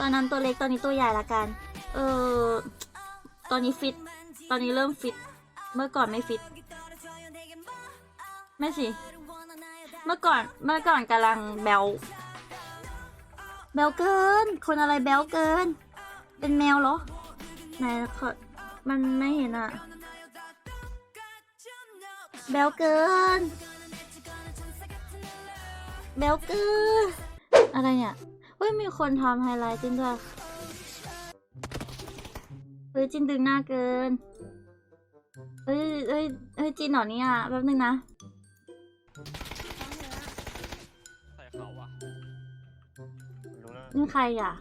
ตอนนั้นตัวเล็กตอนนี้ตัวใหญ่ละกัน เออ ตอนนี้ฟิต ตอนนี้เริ่มฟิต เมื่อก่อนไม่ฟิต ไม่สิ เมื่อก่อน เมื่อก่อนกำลังแบลแบลเกิน คนอะไรแบลเกิน เป็นแมวเหรอ ไหนขอมันไม่เห็นอะแบลเกิน แบลเกิน อะไรเนี่ย เฮ้ยมีคนทำไฮไลท์จริงด้วยเฮ้ยจินดึงหน้าเกินเฮ้ยเฮ้ยเฮ้ยจินเหรอเนี่ยแป๊บนึงนะใส่เขาอะรู้แล้วนี่ใครอะ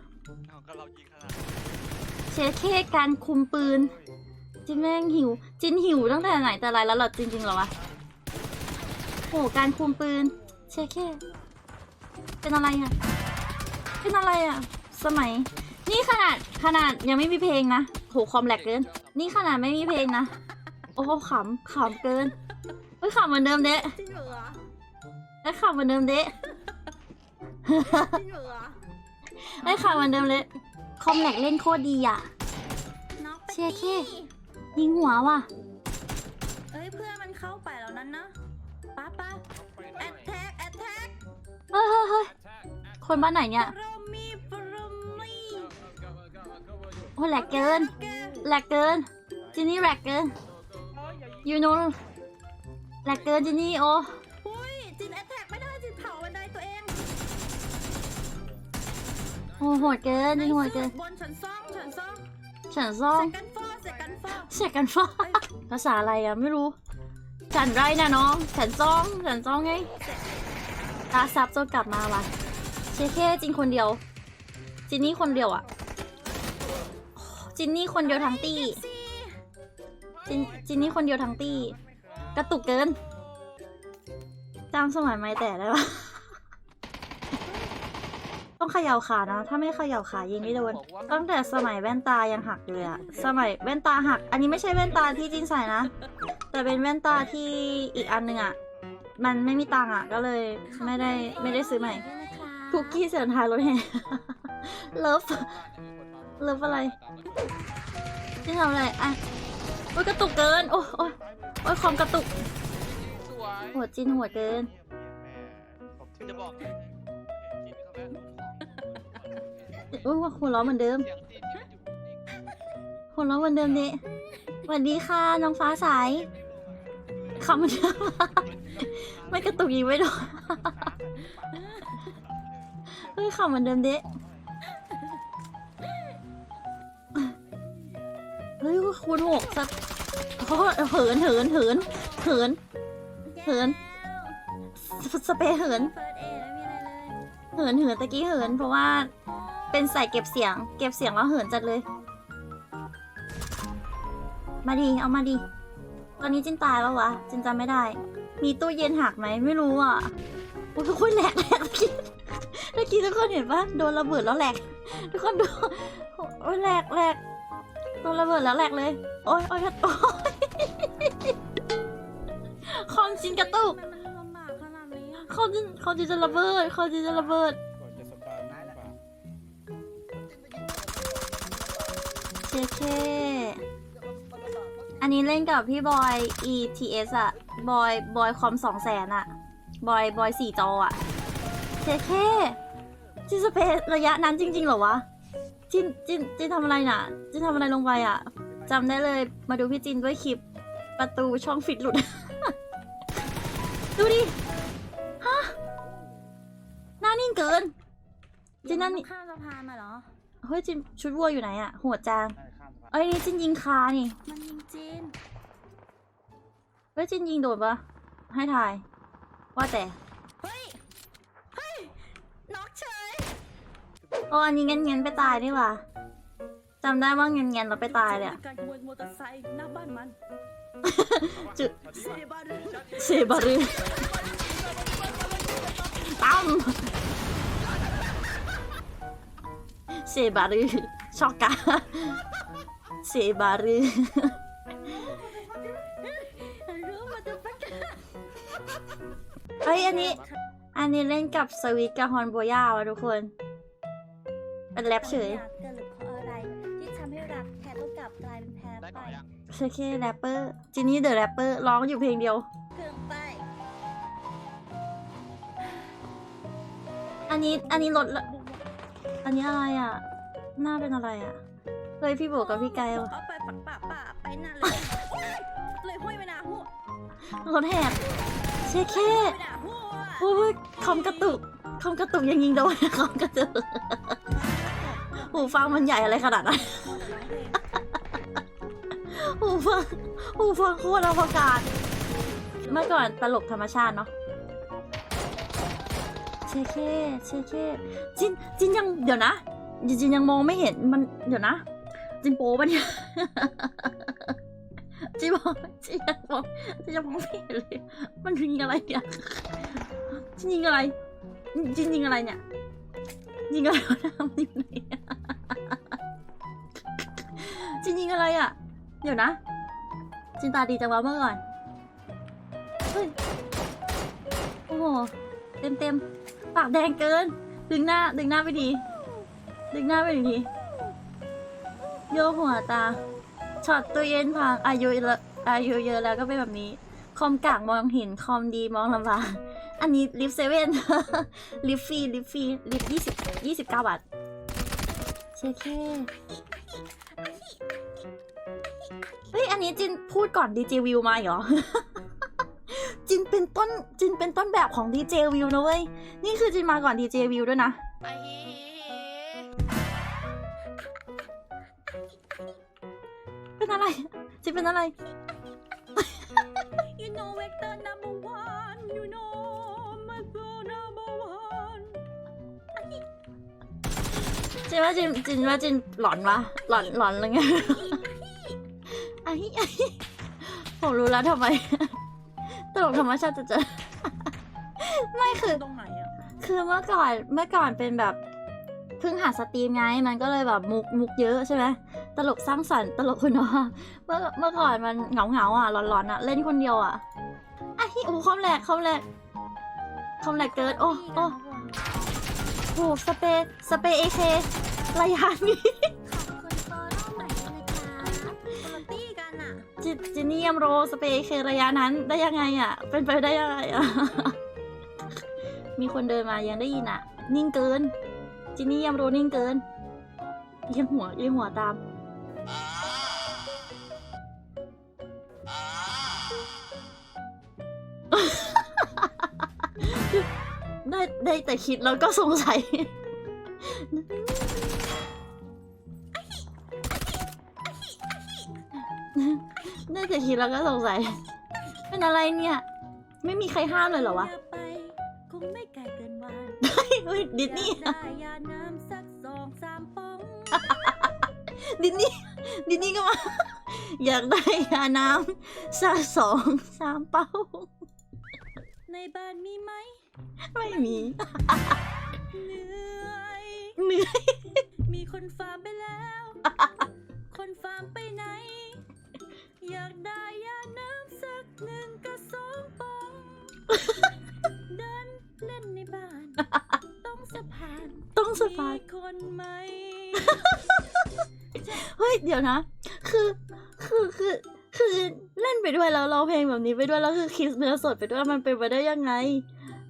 เอาก็เรายิงขนาดเชฟเคการคุมปืน จินแม่งหิว จินหิวตั้งแต่ไหนแต่ไรแล้วเหรอจริงๆเหรอวะโหการคุมปืน เชฟเคเป็นอะไรอะ เป็นอะไรอะ สมัย นี่ขนาดขนาดยังไม่มีเพลงนะโหคอมแหลกเกิน นี่ขนาดไม่มีเพลงนะ โอ้โหขำขำเกินเฮ้ยขำเหมือนเดิมเดะจริงเหรอไอ้ยขำเหมือนเดิมเดะจริงเหรอไอ้ยขำเหมือนเดิมเลยคอมแหลกเล่นโคตรดีอะ น็อกไปเชี่ยดิแค่ยิงหัวว่ะ เอ้ยเพื่อนมันเข้าไปแล้วนั่นนะป้าป้าแอดแท็กแอดแท็กเฮ้ยเฮ้ยเฮ้ย คนบ้านไหนเนี่ยปรมีปรมีโอ้ยแหลกเกินแกแหลกเกินจินนี่แหลกเกิน you know แหลกเกินจินนี่โอ้อุ้ยจินแอดแท็กไม่ได้จินเผาบันไดตัวเองโหโหดเกินจินโหดเกินบนชั้นซ่องชั้นซ่องฉันซ่องเสกกันฟอเสกกันฟอเสียกันฟ้าภาษาอะไรอะไม่รู้ฉันไรนะน้องฉันซ่องฉันซ่องไงตาซับจนกลับมาว่ะ เชเคจินคนเดียว จินนี่คนเดียวอะจินนี่คนเดียวทั้งตี้จินจินนี่คนเดียวทั้งตี้ กระตุกเกินจำสมัยไม่แต่ได้ปะต้องเขย่าขานะ ถ้าไม่เขย่าขายิงไม่โดน ตั้งแต่สมัยแว่นตายังหักอยู่เลยอะสมัยแว่นตาหัก อันนี้ไม่ใช่แว่นตาที่จินใส่นะ แต่เป็นแว่นตาที่อีกอันหนึงอะมันไม่มีตังอะก็เลยไม่ได้ไม่ได้ซื้อใหม่ คุกกี้เสียงทายรถแห่ เลิฟ เลิฟอะไรที่ทำอะไร อะ โอ้ยกระตุกเกิน โอ้ยโอ้ยโอ้ยคอมกระตุก สวยหัวจินหัวเกินคุณจะบอกเลยจีนเขาแม่รู้ของโอ้ยหัวเราะเหมือนเดิม เสียงจีนอยู่หัวเราะเหมือนเดิมดิสวัสดีค่ะน้องฟ้าใสคำเหมือนเดิมไม่กระตุกยิงไม่โดน เฮ้ยคำเหมือนเดิมดิเฮ้ยคูณหกสักเขาเหินเหินเหินเหินเหินสเปรย์เหินเฟิร์สเอไม่มีอะไรเลยเหินเหินตะกี้เหิน เพราะว่าเป็นใส่เก็บเสียง เก็บเสียงแล้วเหินจัดเลย มาดีเอามาดีตอนนี้จินตายแล้ววะจินจำไม่ได้ มีตู้เย็นหักไหมไม่รู้อะโอ้ยทุกคนแหลกแหลกเมื่อกี้ เมื่อกี้ทุกคนเห็นปะโดนระเบิดแล้วแหลก ทุกคนดูโอ้ยแหลกแหลกโดนระเบิดแล้วแหลกเลย โอ้ยโอ้ยโอ้ยคอมจินกระตุกทำไมมันลำบากขนาดนี้อะเขาจินเขาจินจะระเบิดเขาจินจะระเบิดเจเคอันนี้เล่นกับพี่บอย ETS อะบอย บอยคอมสองแสนอะบอย บอยสี่จออะ จเคจินสเปซระยะนั้นจริง ๆเหรอวะจินจินจินทำอะไรน่ะ จินทำอะไรลงไปอะจำได้เลยมาดูพี่จินด้วยคลิปประตูช่องฟิตหลุด ดูดิฮะหน้านิ่งเกิน จินน้านิ่ข้ามสะพานมาเหรอ เฮ้ยจินชุดวัวอยู่ไหนอะหัวจางเอ้ยนี่จินยิงคานี่ มันยิงจีนเฮ้ยจินยิงโดนปะให้ทาย ว่าแต่ เฮ้ย เฮ้ย น็อกเฉย โอ้อันนี้เงี้ยนๆไปตายนี่ว่าจำได้ว่าเงี้ยนๆเราไปตายเลยอะการขโมยมอเตอร์ไซค์หน้าบ้านมันจุดเซบาร์เซบารือตั้มเซบารือช็อกกาเซบารือรู้มาจะปักเฮ้ยอันนี้ อันนี้เล่นกับสวิตกับฮอนโบย่าวะทุกคน เป็นแรปเฉยอยากเกิดหรือเพราะอะไร ที่ทำให้รักแท้ต้องกลับกลายเป็นแพ้ได้ไปก่อนยังเชคเคแรปเปอร์จินนี่เดอะแรปเปอร์ร้องอยู่เพลงเดียวเครื่องไป อันนี้อันนี้ลดละอันนี้อะไรอะ หน้าเป็นอะไรอะ เลยพี่โบวกกับพี่ไกด์เอาไปปักปะปะไปนั่นเลยเลยห้วยไปหนาหัวรถแหกเชคเคไปหนาหัว โอ้ยคอมกระตุกคอมกระตุกยังยิงโดนคอมกระตุก หูฟังมันใหญ่อะไรขนาดนั้น หูฟังหูฟังโคตรอวกาศ เมื่อก่อนตลกธรรมชาติเนาะเชเคเชเคจินจินยังเดี๋ยวนะจินยังมองไม่เห็นมันเดี๋ยวนะ จินโป้ปะเนี่ยจินมองจินยังมองจินยังมองไม่เห็นเลย มันยิงอะไรเนี่ยจินยิงอะไรจินยิงอะไรเนี่ยยิงอะไรวะน้ำยิงไหน จินยิงอะไรอะ เดี๋ยวนะ จินตาดีจังวะเมื่อก่อน เฮ้ย โอ้โห เต็มเต็มปากแดงเกิน ดึงหน้า ดึงหน้าไปดี ดึงหน้าไปดี โยกหัวตา ช็อตตัวเย็นพังอายุเยอะอายุเยอะแล้วก็เป็นแบบนี้ คอมกากมองเห็น คอมดีมองลำบาก อันนี้ลิฟเซเว่นลิฟฟรีลิฟฟรีลิฟยี่สิบยี่สิบเก้าบาทเชคเคเฮ้ยอั นี้จินพูดก่อนดีเจวิวมาเหรอ จินเป็นต้นจินเป็นต้นแบบของดีเจวิวนะเว้ย นี่คือจินมาก่อนดีเจวิวด้วยนะเป็นอะไรจินเป็นอะไร You know vector number one You know vector number one จินว่าจินจินว่าจินหลอนวะหลอนหลอนอะไรเงี้ย ผมรู้แล้วทำไม ตลกธรรมชาติจะเจอ ไม่คือ ตรงไหนอะคือเมื่อก่อนเมื่อก่อนเป็นแบบเพิ่งหาสตรีมไงมันก็เลยแบบมุกมุกเยอะใช่ไหมตลกสร้างสรรค์ตลกคุณว่าเมื่อเมื่อก่อนมันเหงาเหงาๆอะร้อนๆอะเล่นคนเดียวอะไอ้โอ้คอมแหลกคอมแหลกคอมแหลกเกินโอ้โอ้โหสเปรย์สเปรย์เอเคระยะนี้ จิจินี่ยมโรสเปรย์ AK ระยะนั้นได้ยังไงอะ เป็นไปได้ยังไงอะ มีคนเดินมายังได้ยินอะ นิ่งเกิน จินี่ยมโรนิ่งเกินเอียงหัวเอียงหัวตาม ได้ได้แต่คิดแล้วก็สงสัย คิดแล้วก็สงสัย เป็นอะไรเนี่ย ไม่มีใครห้ามเลยเหรอวะย่าไปคงไม่ไกลเกินวันเฮ้ยดิสนีย์อยากได้ยาน้ำสักสองสามป๋องดิสนีย์ดิสนีย์ก็มา อยากได้ยาน้ำสักสองสามเป้า ในบ้านมีไหมไม่มีเหนื่อยเหนื่อยมีคนฟาร์มไปแล้ว คนฟาร์มไปไหน อยากได้ยาน้ำสักหนึ่งกระสองปองเดินเล่นในบ้าน ต้องสะพานต้องสปามีคนไหม เฮ้ย เดี๋ยวนะ คือ คือคือคือเล่นไปด้วยแล้วร้องเพลงแบบนี้ไปด้วยแล้วคือคิดเนื้อสดไปด้วยมันเป็นไปได้ยังไง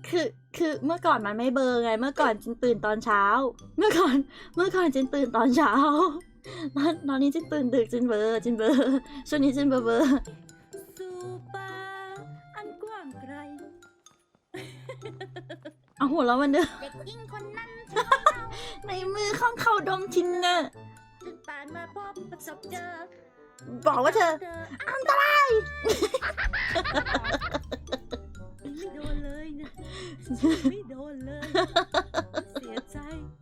คือคือเมื่อก่อนมันไม่เบอร์ไง เมื่อก่อนจินตื่นตอนเช้า เมื่อก่อนเมื่อก่อนจินตื่นตอนเช้า ตอนตอนนี้จินตื่นดึกจินเบลอร์จินเบลอร์ช่วงนี้จินเบลอร์เบลอร์สู่ป่าอันกว้างไกลเอาหัวเราะมันเด้อเด็กยิ่งคนนั้นในมือของเขาดมทินเนอร์จุดป่านมาพบประสบเจอบอกว่าเธอ อันตรายไม่โดนเลยนะไม่โดนเลย เสียใจเฮ้ย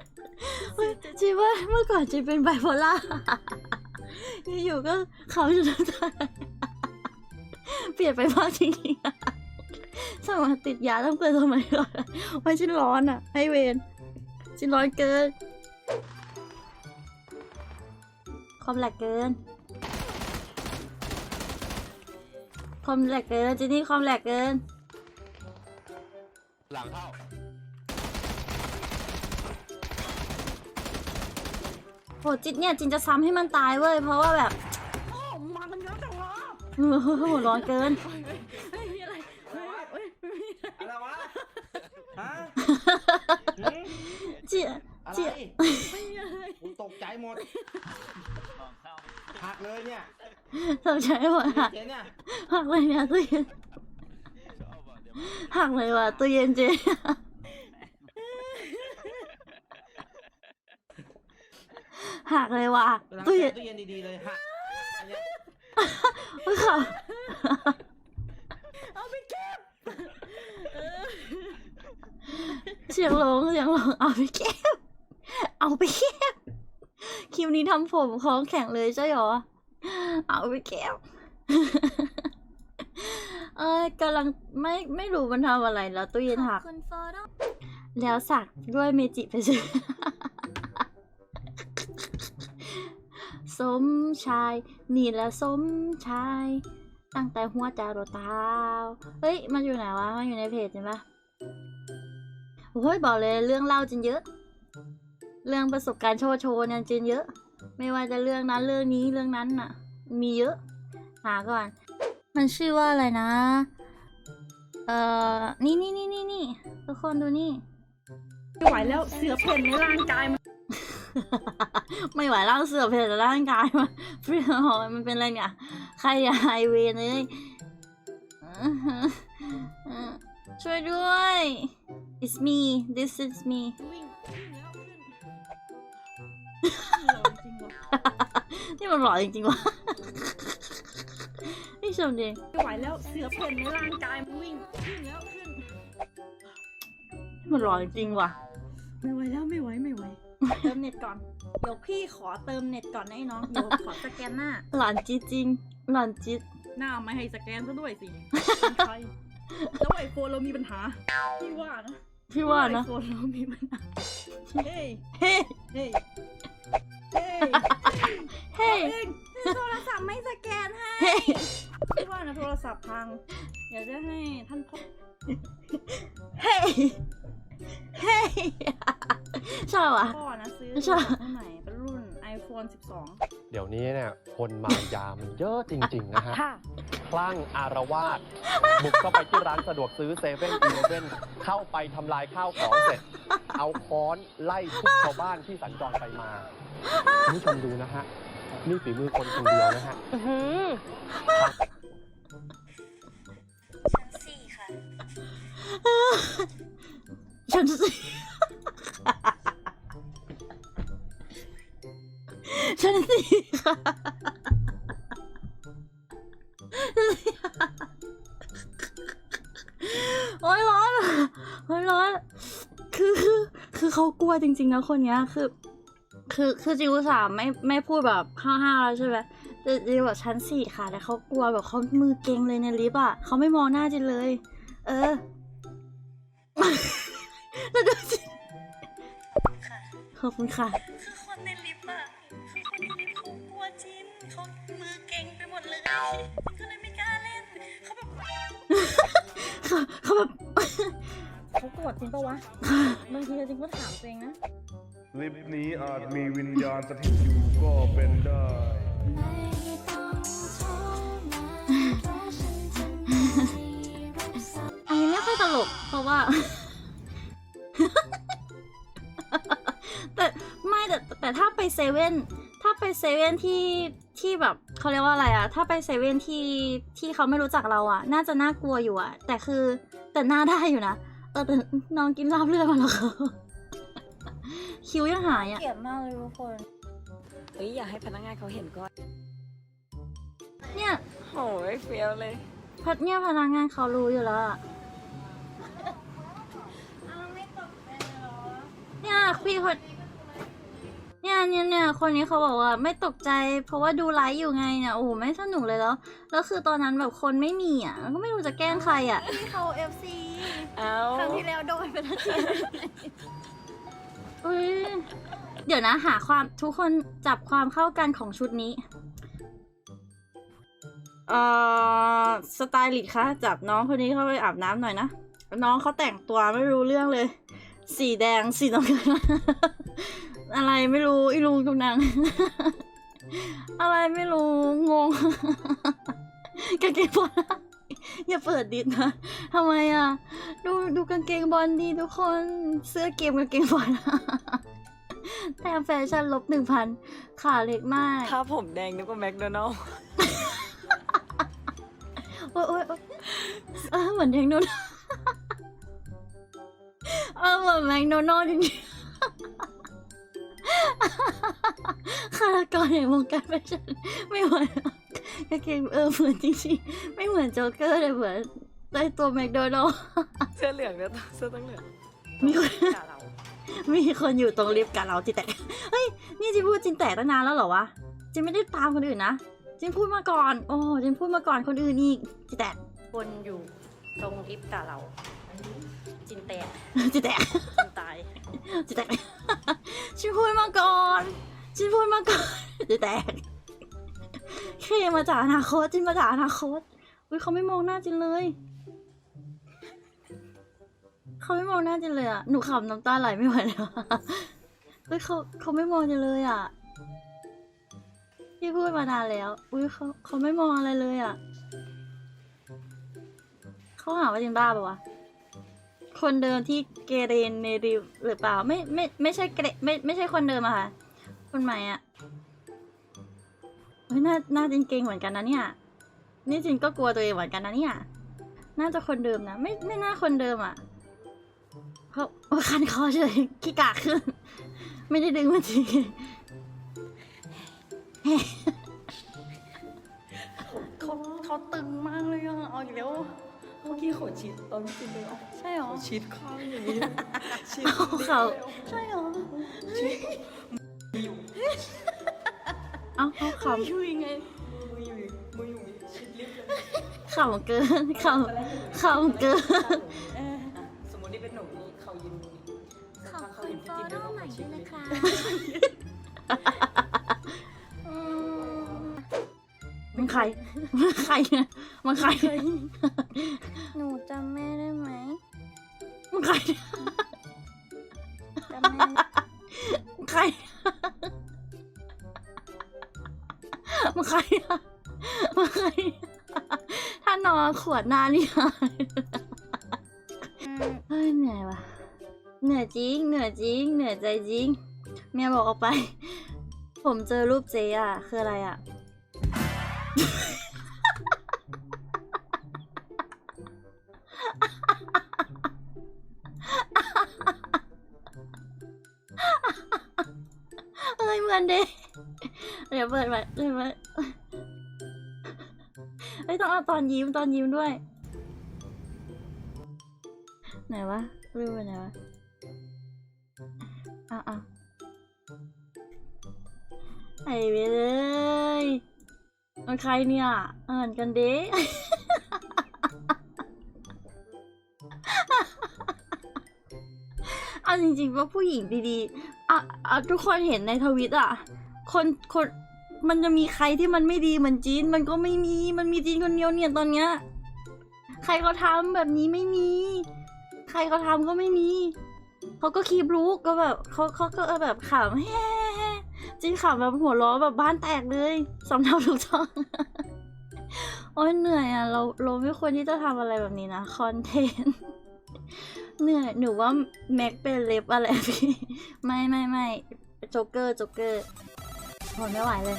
จีว่าเมื่อก่อนจีเป็นไบโพล่าอยู่ๆก็เขาอยู่ทั้งทายเปลี่ยนไปมากจริงๆสมัยติดยาตั้งแต่สมัยก่อนไว้ฉันร้อนอะ ให้เวนฉันร้อนเกิน ความแหลกเกิน ความแหลกเกินจีนี่ความแหลกเกิน หลังเข้า โหจิตเนี่ยจินจะซ้ำให้มันตายเว้ยเพราะว่าแบบโอ้มากันเยอะจังวะเออหัวร้อนเกิน เฮ้ยมีอะไรเฮ้ยเฮ้ยไม่มีอะไรอะไรวะฮะเจียอะไรเจียไม่มีอะไรผมตกใจหมดหักเลยเนี่ยสงสัยว่าหักเจ๊เนี่ยหักเลยเนี่ยตู้เย็นชอบอะเดี๋ยวหักเลยว่ะตู้เย็นเจ หักเลยว่ะกำลังตู้แช่เย็นตู้เย็นดีๆเลยหักอันเนี้ยไม่ค่ะเอาไปเก็บเออเสียงร้องเสียงร้องเอาไปเก็บเอาไปเก็บคลิปนี้ทำผมคล้องแข็งเลยใช่หรอเอาไปเก็บเอ้ยกำลังไม่ไม่รู้มันทำอะไรแล้วตู้เย็นหักคุณโฟโต้แล้วสักด้วยเมจิไปซื้อ สมชาย นี่แหละสมชาย ตั้งแต่หัวจารดเท้าเฮ้ย มันอยู่ไหนวะ มันอยู่ในเพจใช่ปะโอ้ยบอกเลยเรื่องเล่าจริงเยอะ เรื่องประสบการณ์โชว์โชว์เนี่ยจริงเยอะ ไม่ว่าจะเรื่องนั้นเรื่องนี้เรื่องนั้นน่ะ มีเยอะ หาก่อน มันชื่อว่าอะไรนะ เอ่อ นี่นี่นี่นี่นี่ทุกคนดูนี่ไม่ไหวแล้วเสือเพ่นในร่างกายมัน ไม่ไหวแล้วเสือเพลร่างกายมันเพื่อนหอยมันเป็นอะไรเนี่ย ใครอย่าไฮเวย์เลยอื้อหืออื้อช่วยด้วย it's me this is me วิ่งวิ่งแล้วขึ้นหล่อจริงวะนี่มันหล่อจริงๆวะนี่ชมดิไม่ไหวแล้วเสือเพ่นในร่างกายมันวิ่งวิ่งแล้วขึ้นนี่มันหล่อจริงๆว่ะ ไม่ไหวแล้วไม่ไหวไม่ไหว เติมเน็ตก่อน เดี๋ยวพี่ขอเติมเน็ตก่อนนะไอ้น้อง เดี๋ยวขอสแกนหน้า หลานจีจริง หลานจีดหน้าไม่ให้สแกนซะด้วยสิใช่แล้วไอโฟนเรามีปัญหา พี่ว่านะพี่ว่านะไอโฟนเรามีปัญหา เฮ้ย เฮ้เฮ้ย เฮ้ยเฮ้เองโทรศัพท์ไม่สแกนให้เฮ้พี่ว่านะโทรศัพท์พังอยากจะให้ท่านพ่อเฮ้ เฮ้ชอบอะ พ่อนะซื้อใช่โทรศัพท์ให้ใหม่เป็นรุ่น iPhone 12 เดี๋ยวนี้เนี่ยคนมายามันเยอะจริง ๆ นะฮะ ค่ะ คลั่งอารวาสบุกเข้าไปที่ร้านสะดวกซื้อเซเว่นอีเลเว่นเข้าไปทำลายข้าวของเสร็จ เอาค้อนไล่ทุบชาวบ้านที่สัญจรไปมาคุณผู้ชมดูนะฮะ นี่ฝีมือคนคนเดียวนะฮะฉันสิ ฉันสิค่ะโอ้ยร้อนโอ้ยร้อน คือคือคือเขากลัวจริง ๆ นะคนเนี้ย คือ คือคือจิวสามไม่ไม่พูดแบบห้าห้าแล้วใช่ไหมแต่จิวแบบชั้นสี่ค่ะ แต่เขากลัวแบบเขามือเกร็งเลยในลิฟต์อะเขาไม่มองหน้าจินเลย เออ แล้วดูสิขอบคุณค่ะ คือคนในลิฟต์อะคือคนในลิฟต์เขากลัวจินเขามือเก่งไปหมดเลยจินก็เลยไม่กล้าเล่นเขาแบบเขาเขาแบบ เขาโกรธจริงปะวะ บางทีจริงก็ถามตัวเองนะ ลิฟต์นี้อาจมีวิญญาณสถิตอยู่ก็เป็นได้ อันนี้ไม่ค่อยตลกเพราะว่า แต่แต่ถ้าไปเซเว่นถ้าไปเซเว่นที่ที่แบบเขาเรียกว่าอะไรอะถ้าไปเซเว่นที่ที่เขาไม่รู้จักเราอะน่าจะน่ากลัวอยู่อะแต่คือแต่หน้าได้อยู่นะเออแต่น้องกินราบเลือดมาแล้วเขาคิ้วยังหายอะเกลียดมากเลยทุกคนเฮ้ยอยากให้พนักงานเขาเห็นก่อนเนี่ยโอ้ยเฟี้ยวเลยพัดเนี่ยพนักงานเขารู้อยู่แล้วอะเนี่ยพี่คน เนี่ยเนี่ยเนี่ยคนนี้เขาบอกว่าไม่ตกใจ เพราะว่าดูไลฟ์อยู่ไงเนี่ยโอ้โหไม่สนุกเลยแล้วแล้วคือตอนนั้นแบบคนไม่มีอะก็ไม่รู้จะแกล้งใครอะที่เขา FC เอาครั้งที่แล้วโดนไปแล้วทีอุ้ยเดี๋ยวนะหาความทุกคนจับความเข้ากันของชุดนี้เอ่อสไตลิสต์คะจับน้องคนนี้เข้าไปอาบน้ำหน่อยนะ น้องเขาแต่งตัวไม่รู้เรื่องเลย สีแดงสีน้ำเงิน อะไรไม่รู้อีลุงกำลังอะไรไม่รู้งง กางเกงบอลอย่าเปิดดิสนะทำไมอะ ดูดูกางเกงบอลดีทุกคนเสื้อเกมกางเกงบอลแต้มแฟชั่นลบหนึ่งพันขาเล็กมากถ้าผมแดงนึกว่าแมคโดนัลโอ๊ยโอ๊ยโอ๊ยเออเหมือนแมคโดนัลด์เออเหมือนแมคโดนัลด์จริงๆ ฆาตกรแห่งวงการแฟชั่นไม่เหมือนกางเกงเออเหมือนจริงๆ ไม่เหมือนโจ๊กเกอร์เลยเหมือนได้ตัวแมคโดนัลด์เสื้อเหลืองเนี่ยเสื้อต้องเหลืองมีคนด่าเรามีคนอยู่ตรงลิฟต์กับเราจินแตกเฮ้ย นี่จินพูดจินแตกตั้งนานแล้วเหรอวะจินไม่ได้ตามคนอื่นนะจินพูดมาก่อน โอ้จินพูดมาก่อนคนอื่นอีกจินแตกคนอยู่ตรงลิฟต์กับเรา จินแตกจินแตกจินตายจินแตกจินพูดมาก่อนจินพูดมาก่อนจินแตกเคมาจากอนาคตจินมาจากอนาคตอุ้ยเขาไม่มองหน้าจินเลยเขาไม่มองหน้าจินเลยอะหนูขำน้ำตาไหลไม่ไหวแล้วเฮ้ยเขาเขาไม่มองจินเลยอะพี่พูดมานานแล้ว อุ้ยเขาเขาไม่มองอะไรเลยอะ เขาหาว่าจินบ้าปะวะ คนเดิมที่เกเรนในริวหรือเปล่า ไม่ไม่ไม่ใช่เกเรไม่ไม่ใช่คนเดิมอะค่ะ คนใหม่อะเฮ้ยน่าน่าจินเก่งเหมือนกันนะเนี่ย นี่จินก็กลัวตัวเองเหมือนกันนะเนี่ย น่าจะคนเดิมนะ ไม่ไม่น่าคนเดิมอะเขาโอ้คันคอเฉยขี้กากขึ้น ไม่ได้ดึงมันจ เมื่อกี้เขาชิดตอนกินเลยอะใช่หรอเขาชิดข้างอย่างนี้ ชิดเอาเขาใช่เหรอเอาเอาขอยู่ยังไงมืออยู่มืออยู่ชิดลิฟต์เลยำขำเกินขำขำเกินเออสมมตินี่เป็นหนูนี่เขายืนตรงนี้ขอบคุณฟอลโล่ใหม่ด้วยนะคะมันใครมันใครเนี่ยมันใคร ใคร จำแม่ใคร มันใครอะมันใครอะถ้านอนขวดหน้านี่หายเฮ้ยเหนื่อยว่ะ เหนื่อยจริง เหนื่อยจริง เหนื่อยใจจริง เมียบอกออกไป ผมเจอรูปเจอะคืออะไรอะ เอ้ยเหมือนเด็กเดี๋ยวเปิดไว้เปิดเฮ้ยต้องเอาตอนยิ้มตอนยิ้มด้วย ไหนวะรูปไหนวะอ้าวอ้าวไอไปเลยมันใครเนี่ยอ่านกันเด้เอาจริงๆว่าผู้หญิงดีๆ อะอะทุกคนเห็นในทวิตอะ คนคนมันจะมีใครที่มันไม่ดีเหมือนจีน มันก็ไม่มี มันมีจีนคนเดียวเนี่ยตอนเนี้ย ใครเขาทำแบบนี้ไม่มี ใครเขาทำก็ไม่มี เขาก็คีบลูกก็แบบเขาเขาก็แบบขำแฮ่จีนขำแบบหัวล้อแบบบ้านแตกเลยสำเนาถูกต้องโอ้ยเหนื่อยอะ เราเราไม่ควรที่จะทำอะไรแบบนี้นะ คอนเทนต์ เหนื่อยหนูว่าแม็กเป็นเล็บอะไรพี่ ไม่ไม่ไม่โจ๊กเกอร์โจ๊กเกอร์ทนไม่ไหวเลย